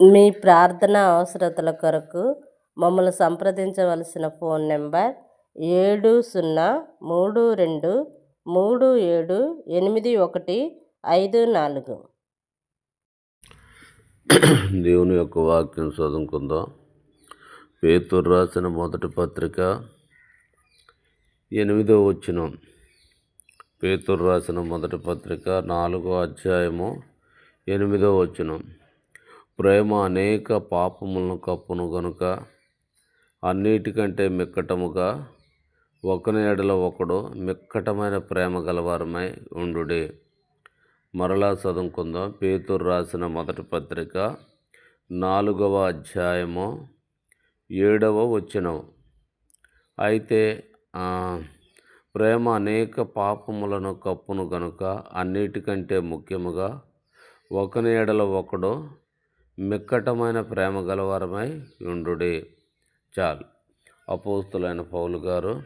మీ ప్రార్థన అవసరతల కొరకు మమ్మల్ని సంప్రదించవలసిన ఫోన్ నెంబర్ ఏడు సున్నా మూడు రెండు మూడు ఏడు ఎనిమిది ఒకటి ఐదు నాలుగు. దేవుని యొక్క వాక్యం చదువుకుందాం. పేతురు రాసిన మొదటి పత్రిక ఎనిమిదో వచ్చిన పేతురు రాసిన మొదటి పత్రిక నాలుగో అధ్యాయము ఎనిమిదో వచ్చినం ప్రేమ అనేక పాపములను కప్పును గనుక అన్నిటికంటే మిక్కటముగా ఒకని ఎడల ఒకడు మిక్కటమైన ప్రేమ గలవారమై ఉండుడే. మరలా చదువుకుందాం. పేతురు రాసిన మొదటి పత్రిక నాలుగవ అధ్యాయము ఏడవ వచ్చినవు అయితే ప్రేమ అనేక పాపములను కప్పును గనుక అన్నిటికంటే ముఖ్యముగా ఒకని ఎడల ఒకడు మిక్కటమైన ప్రేమ గలవారమై ఉండుడి. చాలు. అపోస్తులైన పౌలు గారు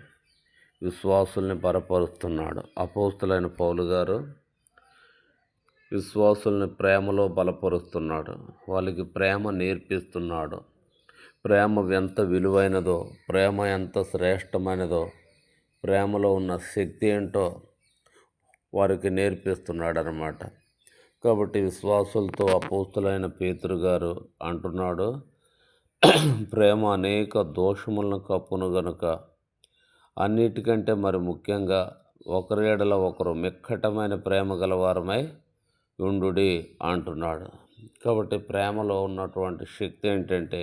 విశ్వాసుల్ని బలపరుస్తున్నాడు. అపోస్తులైన పౌలు గారు విశ్వాసుల్ని ప్రేమలో బలపరుస్తున్నాడు. వాళ్ళకి ప్రేమ నేర్పిస్తున్నాడు. ప్రేమ ఎంత విలువైనదో ప్రేమ ఎంత శ్రేష్టమైనదో ప్రేమలో ఉన్న శక్తి ఏంటో వారికి నేర్పిస్తున్నాడు అనమాట కాబట్టి విశ్వాసులతో అపోస్తులైన పేతురు గారు అంటున్నాడు ప్రేమ అనేక దోషములను కప్పును గనుక. అన్నిటికంటే మరి ముఖ్యంగా ఒకరి ఎడల ఒకరు మిక్కటమైన ప్రేమ గలవారమై ఉండుడి అంటున్నాడు. కాబట్టి ప్రేమలో ఉన్నటువంటి శక్తి ఏంటంటే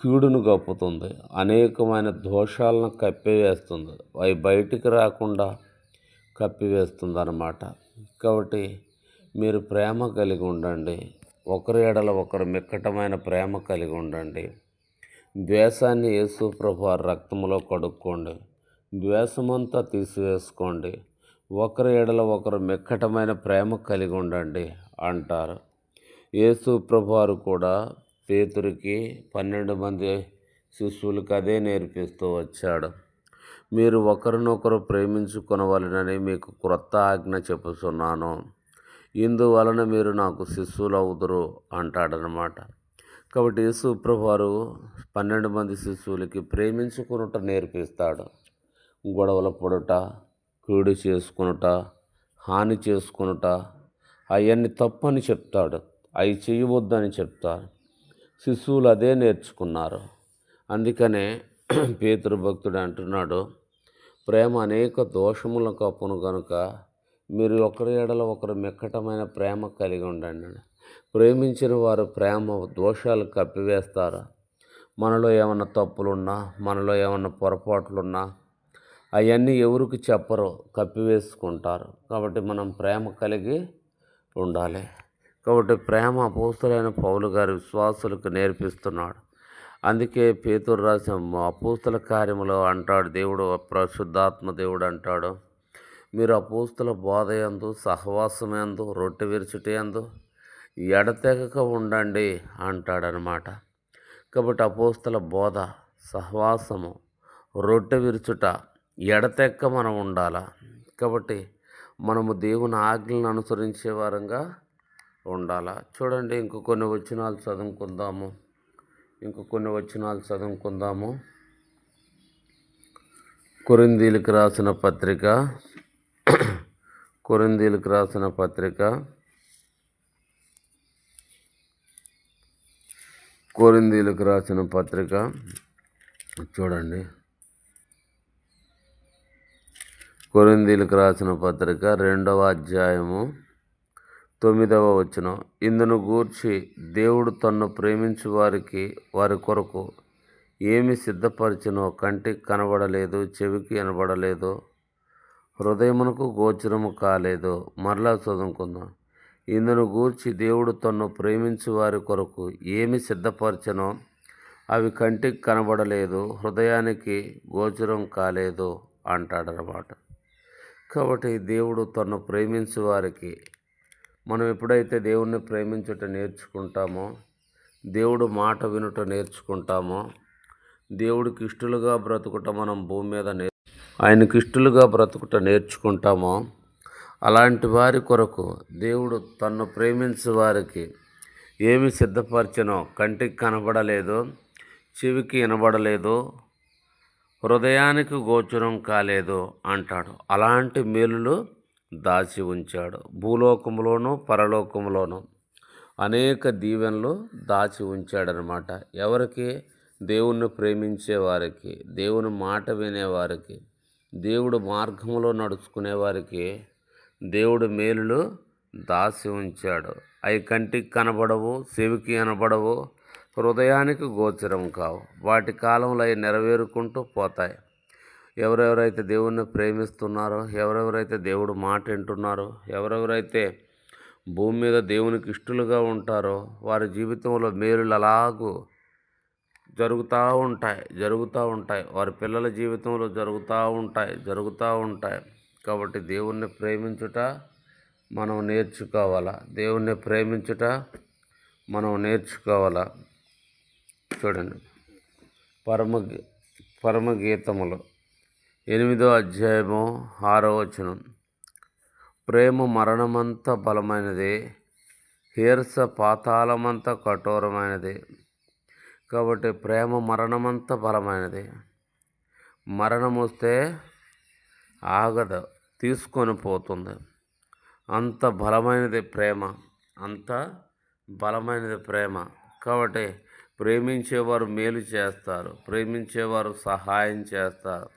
కీడును కప్పుతుంది అనేకమైన దోషాలను కప్పివేస్తుంది. అవి బయటికి రాకుండా కప్పివేస్తుంది అన్నమాట కాబట్టి మీరు ప్రేమ కలిగి ఉండండి. ఒకరి ఎడల ఒకరు మిక్కటమైన ప్రేమ కలిగి ఉండండి. ద్వేషాన్ని యేసు ప్రభు రక్తంలో కడుక్కోండి. ద్వేషమంతా తీసివేసుకోండి. ఒకరి ఎడల ఒకరు మిక్కటమైన ప్రేమ కలిగి ఉండండి అంటారు. యేసు ప్రభువారు కూడా పేతురికి పన్నెండు మంది శిష్యులకు అదే నేర్పిస్తూ వచ్చాడు. మీరు ఒకరినొకరు ప్రేమించుకొనవలనని మీకు క్రొత్త ఆజ్ఞ చెప్పుతున్నాను ఇందువలన మీరు నాకు శిష్యులు అవుదురు అంటాడనమాట కాబట్టి యేసు వారు పన్నెండు మంది శిష్యులకి ప్రేమించుకునుట నేర్పిస్తాడు. గొడవల పడుట కీడు చేసుకునుట హాని చేసుకునుట అవన్నీ తప్పని చెప్తాడు. అవి చేయవద్దని చెప్తారు. శిశువులు అదే నేర్చుకున్నారు. అందుకనే పేతృభక్తుడు భక్తుడు అంటున్నాడు ప్రేమ అనేక దోషముల కప్పును కనుక మీరు ఒకరి ఎడల ఒకరు మిక్కటమైన ప్రేమ కలిగి ఉండండి. ప్రేమించిన వారు ప్రేమ దోషాలు కప్పివేస్తారు? మనలో ఏమన్నా తప్పులున్నా మనలో ఏమన్నా పొరపాట్లున్నా అవన్నీ ఎవరికి చెప్పరు కప్పివేసుకుంటారు. కాబట్టి మనం ప్రేమ కలిగి ఉండాలి. కాబట్టి ప్రేమ అపోస్తులైన పౌలు గారి విశ్వాసులకు నేర్పిస్తున్నాడు. అందుకే పేతురు రాసిన అపోస్తుల కార్యములో అంటాడు దేవుడు పరిశుద్ధాత్మ దేవుడు అంటాడు. మీరు అపోస్తుల బోధ ఎందు రొట్టె విరుచుటయందు ఎడతెగక ఉండండి అంటాడనమాట. కాబట్టి అపోస్తుల బోధ సహవాసము రొట్టె విరుచుట ఎడతెక్క మనం ఉండాలా. కాబట్టి మనము దేవుని ఆజ్ఞలను అనుసరించే వారంగా ఉండాలా. చూడండి ఇంకో కొన్ని వచనాలు చదువుకుందాము. ఇంకో కొన్ని వచనాలు చదువుకుందాము. కొరిందీలకు రాసిన పత్రిక కొరిందీలకు రాసిన పత్రిక కొరిందీలకు రాసిన పత్రిక చూడండి. కొరిందీలకు రాసిన పత్రిక రెండవ అధ్యాయము తొమ్మిదవ వచనం. ఇందును గూర్చి దేవుడు తన్ను ప్రేమించు వారికి వారి కొరకు ఏమి సిద్ధపరిచినో కంటికి కనబడలేదు చెవికి వినబడలేదు. హృదయమునకు గోచరము కాలేదో మరలా చదువుకుందాం. ఇందును గూర్చి దేవుడు తన్ను ప్రేమించు వారి కొరకు ఏమి సిద్ధపరచనో అవి కంటికి కనబడలేదు హృదయానికి గోచరం కాలేదు అంటాడనమాట కాబట్టి దేవుడు తను ప్రేమించు వారికి మనం ఎప్పుడైతే దేవుణ్ణి ప్రేమించుట నేర్చుకుంటామో దేవుడు మాట వినుట నేర్చుకుంటామో దేవుడికి ఇష్టలుగా బ్రతుకుట మనం భూమి మీద ఆయనకి ఇష్టలుగా బ్రతుకుట నేర్చుకుంటామో? అలాంటి వారి కొరకు దేవుడు తన్ను ప్రేమించే వారికి ఏమి సిద్ధపరిచనో కంటికి కనబడలేదో చెవికి వినబడలేదో హృదయానికి గోచరం కాలేదో అంటాడు. అలాంటి మేలులు దాచి ఉంచాడు. భూలోకంలోనూ పరలోకంలోనూ అనేక దీవెనలు దాచి ఉంచాడనమాట ఎవరికి? దేవుణ్ణి ప్రేమించే వారికి దేవుని మాట వినేవారికి. దేవుడు మార్గంలో నడుచుకునే వారికి దేవుడు మేలులు దాసి ఉంచాడు. అవి కంటికి కనబడవు చెవికి అనబడవు హృదయానికి గోచరం కావు. వాటి కాలంలో అవి నెరవేరుకుంటూ పోతాయి. ఎవరెవరైతే దేవుణ్ణి ప్రేమిస్తున్నారో ఎవరెవరైతే దేవుడు మాట వింటున్నారో ఎవరెవరైతే భూమి మీద దేవునికి ఇష్టలుగా ఉంటారో వారి జీవితంలో మేలులు అలాగూ జరుగుతూ ఉంటాయి జరుగుతూ ఉంటాయి. వారి పిల్లల జీవితంలో జరుగుతూ ఉంటాయి జరుగుతూ ఉంటాయి. కాబట్టి దేవుణ్ణి ప్రేమించుట మనం నేర్చుకోవాలా? దేవుణ్ణి ప్రేమించుట మనం నేర్చుకోవాలా? చూడండి. పరమ పరమగీతములు. ఎనిమిదో అధ్యాయము ఆరో వచనం. ప్రేమ మరణమంత బలమైనది హీర్స పాతాళమంత కఠోరమైనది. కాబట్టి ప్రేమ మరణమంత బలమైనది. మరణం వస్తే ఆగదు తీసుకొని పోతుంది. అంత బలమైనది ప్రేమ అంత బలమైనది ప్రేమ. కాబట్టి ప్రేమించేవారు మేలు చేస్తారు ప్రేమించేవారు సహాయం చేస్తారు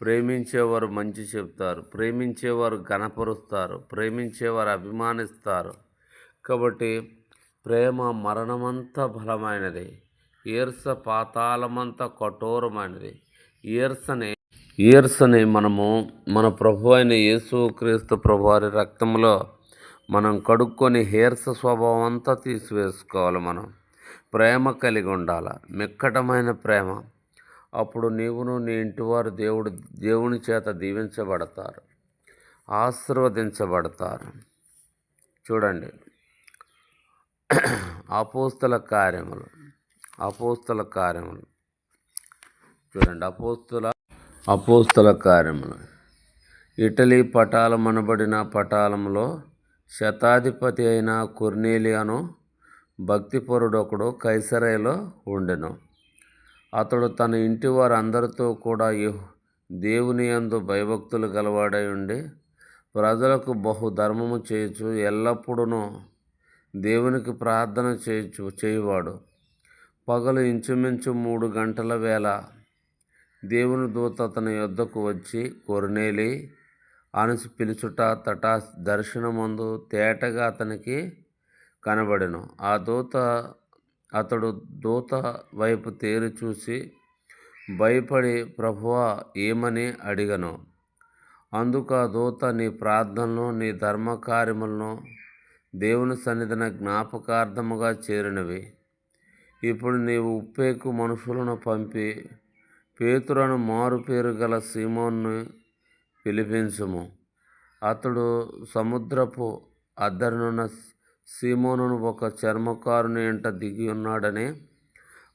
ప్రేమించేవారు మంచి చెప్తారు ప్రేమించేవారు గణపరుస్తారు ప్రేమించేవారు అభిమానిస్తారు. కాబట్టి ప్రేమ మరణమంత బలమైనది. ఈర్స పాతాళమంత కఠోరమైనది. ఈర్సని ఈర్సని మనము మన ప్రభు అయిన యేసుక్రీస్తు ప్రభువారి రక్తంలో మనం కడుక్కొని హీర్స స్వభావం అంతా తీసివేసుకోవాలి మనం. ప్రేమ కలిగి ఉండాలి? మిక్కటమైన ప్రేమ. అప్పుడు నీవును నీ ఇంటివారు దేవుడు దేవుని చేత దీవించబడతారు. ఆశీర్వదించబడతారు. చూడండి. అపోస్తల కార్యములు. అపోస్తల కార్యములు. చూడండి అపోస్తుల అపోస్తల కార్యములు. ఇటలీ పటాలమనబడిన పటాలంలో శతాధిపతి అయిన కొర్నేలియాను భక్తిపరుడొకడు కైసరేలో ఉండెను. అతడు తన ఇంటి వారందరితో కూడా దేవుని యందు భయభక్తులు గలవాడై ఉండి ప్రజలకు బహు ధర్మము చేయొచ్చు ఎల్లప్పుడూ దేవునికి ప్రార్థన చేయుచు చేయవాడు. పగలు ఇంచుమించు మూడు గంటల వేళ దేవుని దూత అతని యొద్దకు వచ్చి కొరనేలి అనసి పిలుచుట తటా దర్శనమందు తేటగా అతనికి కనబడెను. ఆ దూత అతడు దూత వైపు తేరి చూసి భయపడి ప్రభువా ఏమని అడిగను? అందుకు ఆ దూత నీ ప్రార్థనలు నీ ధర్మకార్యములను దేవుని సన్నిధిన జ్ఞాపకార్థముగా చేరినవి. ఇప్పుడు నీవు ఉప్పేకు మనుషులను పంపి పేతురను మారుపేరు గల సీమోన్ను పిలిపించుము. అతడు సముద్రపు అద్దరినున్న సీమోనును ఒక చర్మకారుని ఎంట దిగి ఉన్నాడని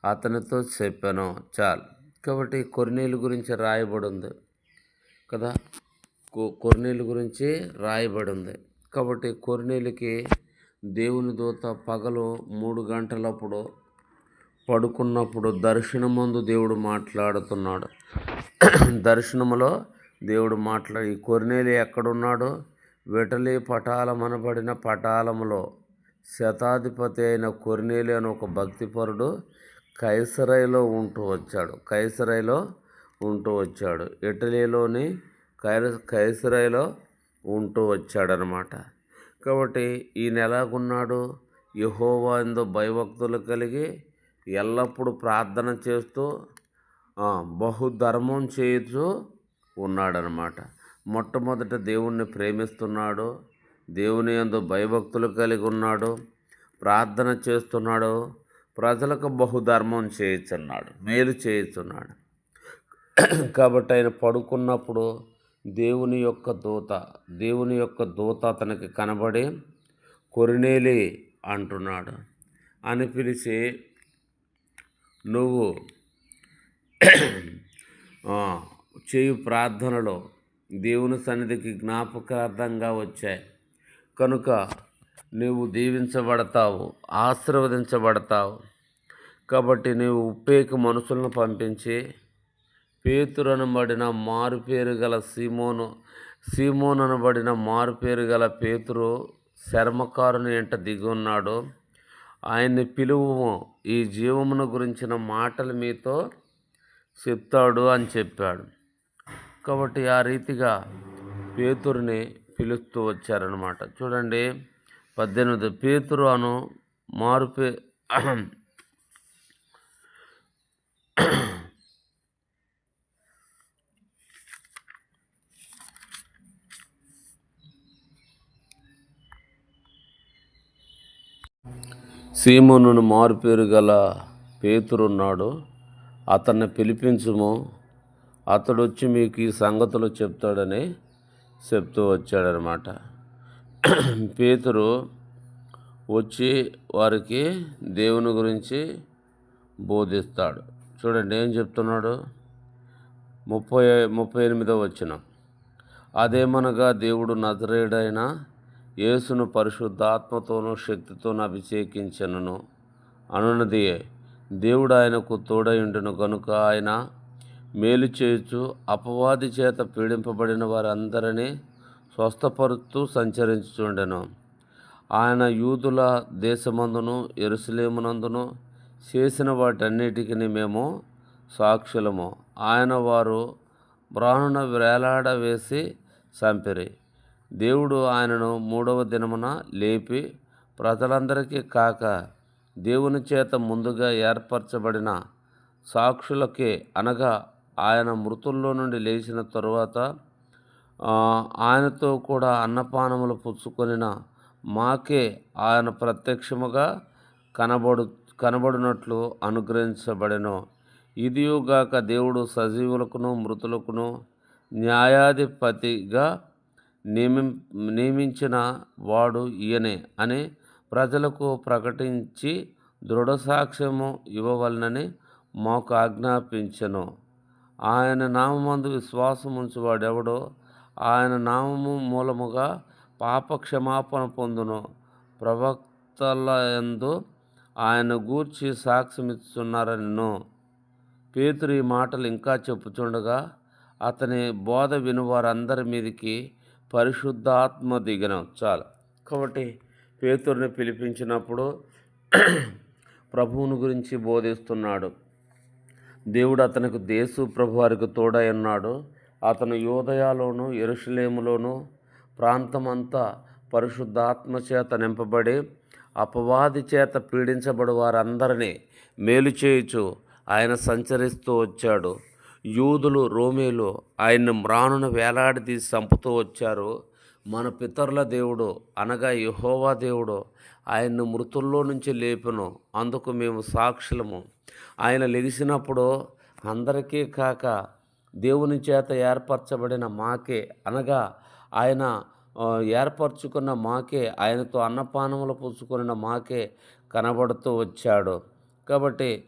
అతనితో చెప్పాను. చాలు. కాబట్టి కొర్నీలు గురించి రాయబడి ఉంది కదా? కొ- కొర్నీలు గురించి రాయబడి ఉంది కాబట్టి కొర్నీలకి దేవుని దూత పగలు మూడు గంటలప్పుడు పడుకున్నప్పుడు దర్శనమందు దేవుడు మాట్లాడుతున్నాడు. దర్శనములో దేవుడు మాట్లాడి ఈ కొరినేలి ఎక్కడున్నాడు? విటలి పటాలమనబడిన పటాలములో శతాధిపతి అయిన కొరినేలి అని ఒక భక్తిపరుడు కైసరైలో ఉంటూ వచ్చాడు. కైసరైలో ఉంటూ వచ్చాడు. ఇటలీలోని కైర కైసరైలో ఉంటూ వచ్చాడనమాట. కాబట్టి ఈయన ఎలాగున్నాడు యహోవా ఎందు భయభక్తులు కలిగి ఎల్లప్పుడూ ప్రార్థన చేస్తూ బహుధర్మం చేస్తూ ఉన్నాడనమాట. మొట్టమొదట దేవుణ్ణి ప్రేమిస్తున్నాడు. దేవుని యందు భయభక్తులు కలిగి ఉన్నాడు. ప్రార్థన చేస్తున్నాడు. ప్రజలకు బహుధర్మం చేయుచున్నాడు. మేలు చేయుచున్నాడు. కాబట్టి ఆయన పడుకున్నప్పుడు దేవుని యొక్క దూత దేవుని యొక్క దూత అతనికి కనబడి కొరినేలి అంటున్నాడు. అని పిలిచి నువ్వు చేయు ప్రార్థనలో దేవుని సన్నిధికి జ్ఞాపకార్థంగా వచ్చాయి. కనుక నీవు దీవించబడతావు ఆశీర్వదించబడతావు. కాబట్టి నీవు ఉప్పేకి మనుషులను పంపించి పేతురనబడిన మారుపేరు గల సీమోను సీమోను మారుపేరు గల పేతురు శర్మకారుని ఎంట దిగి ఉన్నాడు. ఆయన్ని పిలువు ఈ జీవమును గురించిన మాటలు మీతో చెప్తాడు అని చెప్పాడు. కాబట్టి ఆ రీతిగా పేతురుని పిలుస్తూ వచ్చారనమాట చూడండి పద్దెనిమిది పేతురు అను మారుపే సీమోనును మారుపేరు గల పేతురున్నాడు. అతన్ని పిలిపించుము. అతడు వచ్చి మీకు ఈ సంగతులు చెప్తాడని చెప్తూ వచ్చాడనమాట. పేతురు వచ్చి వారికి దేవుని గురించి బోధిస్తాడు. చూడండి ఏం చెప్తున్నాడు? ముప్పై ముప్పై ఎనిమిదో వచ్చిన అదేమనగా దేవుడు నజరేయుడైన యేసును పరిశుద్ధాత్మతోనూ శక్తితోనూ అభిషేకించను అనున్నది దేవుడు ఆయనకు తోడయుండును కనుక ఆయన మేలు చేయుచు అపవాది చేత పీడింపబడిన వారందరినీ స్వస్థపరుస్తూ సంచరించుచుండెను. ఆయన యూదుల దేశమందును ఎరుసలేమునందును చేసిన వాటన్నిటికీ మేము సాక్షులము. ఆయన వారు బ్రాహ్మణ వేలాడ వేసి చంపిరి. దేవుడు ఆయనను మూడవ దినమున లేపి ప్రజలందరికీ కాక దేవుని చేత ముందుగా ఏర్పరచబడిన సాక్షులకే అనగా ఆయన మృతుల్లో నుండి లేచిన తరువాత ఆయనతో కూడా అన్నపానములు పుచ్చుకొనిన మాకే ఆయన ప్రత్యక్షముగా కనబడు కనబడినట్లు అనుగ్రహించబడెను. ఇదియుగాక దేవుడు సజీవులకును మృతులకును న్యాయాధిపతిగా నియమి నియమించిన వాడు ఈయనే అని ప్రజలకు ప్రకటించి దృఢ సాక్ష్యము ఇవ్వవలనని మాకు ఆజ్ఞాపించెను ఆయన నామందు విశ్వాసం ఉంచువాడెవడో ఆయన నామము మూలముగా పాప క్షమాపణ పొందును. ప్రవక్తల యందు ఆయన గూర్చి సాక్ష్యమిస్తున్నారనను పేతురు ఈ మాటలు ఇంకా చెప్పుచుండగా అతని బోధ విను వారందరి మీదకి పరిశుద్ధాత్మ దిగనం చాలు. కాబట్టి పేతురుని పిలిపించినప్పుడు ప్రభువుని గురించి బోధిస్తున్నాడు. దేవుడు అతనికి దేశు ప్రభు వారికి తోడై ఉన్నాడు. అతను యోదయాలోను ఎరుషలేములోను ప్రాంతమంతా పరిశుద్ధాత్మ చేత నింపబడి అపవాది చేత పీడించబడి వారందరినీ మేలు చేయుచు ఆయన సంచరిస్తూ వచ్చాడు. యూదులు రోమేలు ఆయన్ని మ్రానును వేలాడదీసి చంపుతూ వచ్చారు. మన పితరుల దేవుడు అనగా యహోవా దేవుడు ఆయన్ను మృతుల్లో నుంచి లేపును. అందుకు మేము సాక్షులము. ఆయన లెగిసినప్పుడు అందరికీ కాక దేవుని చేత ఏర్పరచబడిన మాకే అనగా ఆయన ఏర్పరచుకున్న మాకే ఆయనతో అన్నపానములు పుచ్చుకున్న మాకే కనబడుతూ వచ్చాడు. కాబట్టి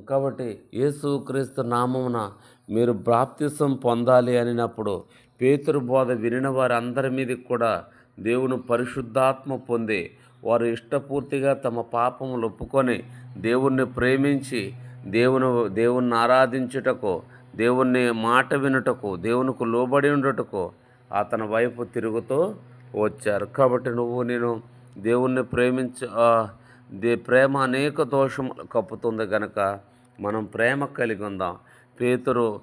కాబట్టి యేసుక్రీస్తు నామమున మీరు బ్రాప్తిసం పొందాలి అనినప్పుడు పేతురు బోధ వినిన వారందరి మీదకి కూడా దేవుని పరిశుద్ధాత్మ పొంది వారు ఇష్టపూర్తిగా తమ పాపములు ఒప్పుకొని దేవుణ్ణి ప్రేమించి దేవుని దేవుణ్ణి ఆరాధించుటకు దేవుణ్ణి మాట వినుటకు దేవునికి లోబడి ఉండుటకు అతని వైపు తిరుగుతూ వచ్చారు. కాబట్టి నువ్వు నేను దేవుణ్ణి ప్రేమించ దే ప్రేమ అనేక దోషములు కప్పుతుంది గనక మనం ప్రేమ కలిగి ఉందాం. పేతురు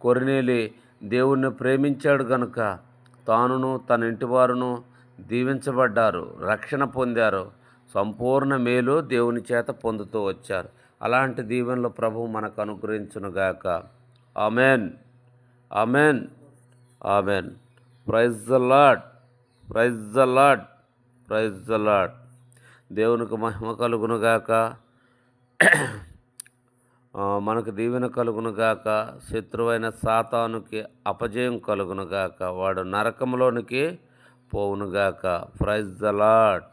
కొరినేలి దేవుణ్ణి ప్రేమించాడు కనుక తానును తన ఇంటివారును దీవించబడ్డారు రక్షణ పొందారు సంపూర్ణ మేలు దేవుని చేత పొందుతూ వచ్చారు. అలాంటి దీవెనలు ప్రభు మనకు అనుగ్రహించునుగాక amen. Amen. Amen. Praise the Lord praise the Lord praise the Lord దేవునికి మహిమ కలుగునుగాక మనకు దీవెన కలుగునుగాక శత్రువైన సాతానుకి అపజయం కలుగునుగాక వాడు నరకంలోనికి పోవునుగాక ప్రైజ్ ద లాడ్